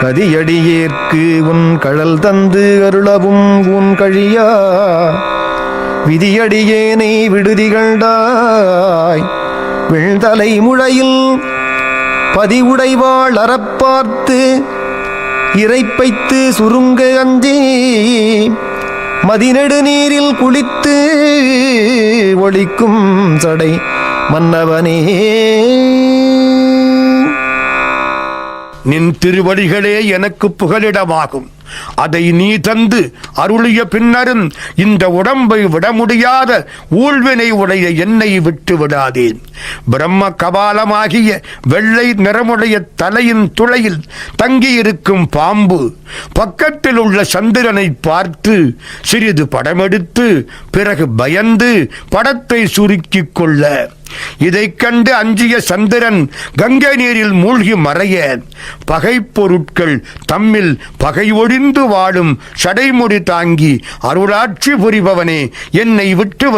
கதியடியேற்கு உன் கழல் தந்து அருளவும் உன் கழியா. விதியடியேனை விடுதிகண்டாய் விழ்தலை முழையில் பதிவுடைவாள் அறப்பார்த்து இறைப்பைத்து சுருங்க அஞ்சி. மதிநெடு நீரில் குளித்து ஒழிக்கும் சடை மன்னவனே. நின் திருவடிகளே எனக்கு புகலிடமாகும். அதை நீ தந்து அருளிய பின்னரும் இந்த உடம்பை விட முடியாத ஊழ்வினை உடைய என்னை விட்டு விடாதேன் பிரம்ம கபாலமாகிய வெள்ளை நிறமுடைய தலையின் துளையில் தங்கியிருக்கும் பாம்பு பக்கத்தில் உள்ள சந்திரனை பார்த்து சிறிது படமெடுத்து பிறகு பயந்து படத்தை சுருக்கிக் கொள்ள இதை கண்டு அஞ்சிய சந்திரன் கங்கை நீரில் மூழ்கி மறைய பகை பொருட்கள் தம்மில் பகை ஒழிந்து வாழும் சடைமுடி தாங்கி அருளாட்சி புரிபவனே என்னை விட்டு